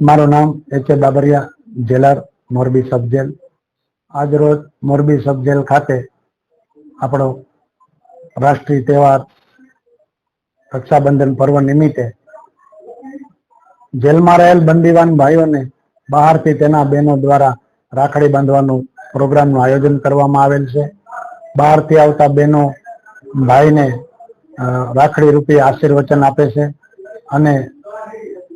મારું નામ H A Babariya, jailer, Morbi sub jail આજ રોજ મોરબી સબ જેલ ખાતે આપણો રાષ્ટ્રીય તહેવાર રક્ષાબંધન પર્વ નિમિત્તે જેલમાં રહેલ બંદીવાન ભાઈઓને બહારથી તેના બહેનો દ્વારા રાખડી બાંધવાનું પ્રોગ્રામનું આયોજન કરવામાં આવેલ છે. બહારથી આવતા બહેનો ભાઈને રાખડી રૂપી આશીર્વચન આપે છે અને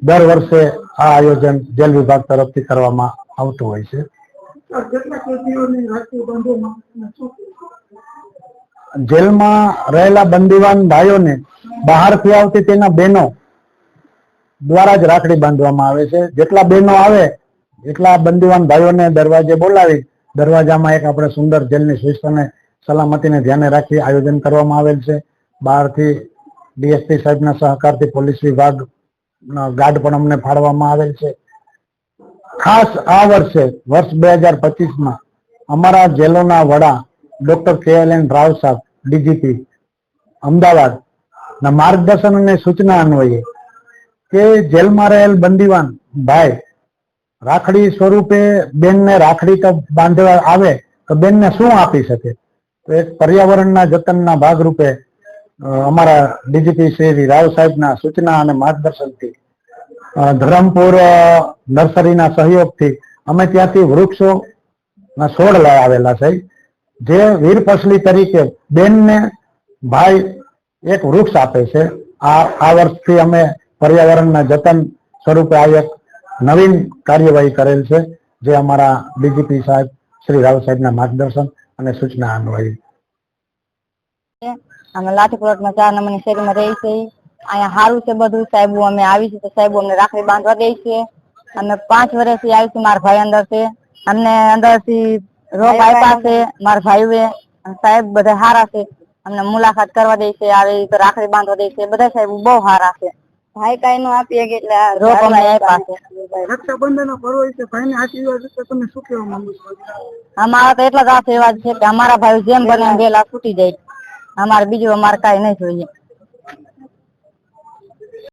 દર વર્ષે આ આયોજન જેલ વિભાગ તરફથી કરવામાં આવતું હોય છે. જેલમાં રહેલા બંદીવાન ભાઈઓને બહારથી આવતી તેના બહેનો દ્વારા જ રાખડી બાંધવામાં આવે છે. જેટલા બહેનો આવે, એટલા બંદીવાન ભાઈઓને દરવાજે બોલાવી દરવાજામાં એક આપણે સુંદર જેલની શિસ્ત અને સલામતીને ધ્યાને રાખી આયોજન કરવામાં આવેલ છે. બહારથી ડીએસપી સાહેબના સહકારથી પોલીસ વિભાગ ગાર્ડ પણ અમને ફાળવામાં આવેલ છે. ખાસ આ વર્ષે, વર્ષ બે હજાર પચીસમાં, અમારા જેલોના વડા ડોક્ટર કે એલ એન રાવ સાહેબ, ડીજીપી, અમદાવાદ, ના માર્ગદર્શન અને સૂચના અન્વયે, કે જેલમાં રહેલ બંદીવાન ભાઈ, રાખડી સ્વરૂપે બેનને રાખડી તો બાંધવા આવે, તો બેનને શું આપી શકે? તો એક પર્યાવરણના જતનના ભાગરૂપે અમારા ડીજીપી શ્રી રાવ સાહેબના સૂચના અને માર્ગદર્શનથી ધરમપુર નર્સરીના સહયોગથી અમે ત્યાંથી વૃક્ષો છોડ લાવેલા છે. જે વીર પસલી તરીકે બેનને ભાઈ એક વૃક્ષ આપે છે. આ આ વર્ષથી અમે પર્યાવરણના જતન સ્વરૂપે આ એક નવીન કાર્યવાહી કરેલ છે, જે અમારા ડીજીપી સાહેબ શ્રી રાવ સાહેબના માર્ગદર્શન અને સૂચના અન્વયે અમે લાઠીપુરટમાં ચાર નંબરની શેરીમાં રહી છે અહીંયા સારું છે બધું. સાહેબો અમે આવી છે તો સાહેબો અમને રાખડી બાંધવા દે છે. અમે પાંચ વર્ષથી આવી છે મારા ભાઈ અંદર છે. અમને અંદરથી રોગ આપ્યા છે. મારા ભાઈઓએ. સાહેબ બધા સારા છે. અમને મુલાકાત કરવા દે છે. આવી રીતે રાખડી બાંધવા દે છે. બધા સાહેબ બહુ સારા છે. ભાઈ કઈ નો આપીએ કે એટલે રોગ અમને આપ્યા છે. રક્ષાબંધન પર્વ ભાઈ ને આશીર્વાદ છે તમે શું કહેવા માંગો છો? અમારા તો એટલા જ આશીર્વાદ છે કે અમારા ભાઈ જેમ બને વેલા છૂટી જાય. અમારે બીજું અમારે કઈ નહીં જોઈએ.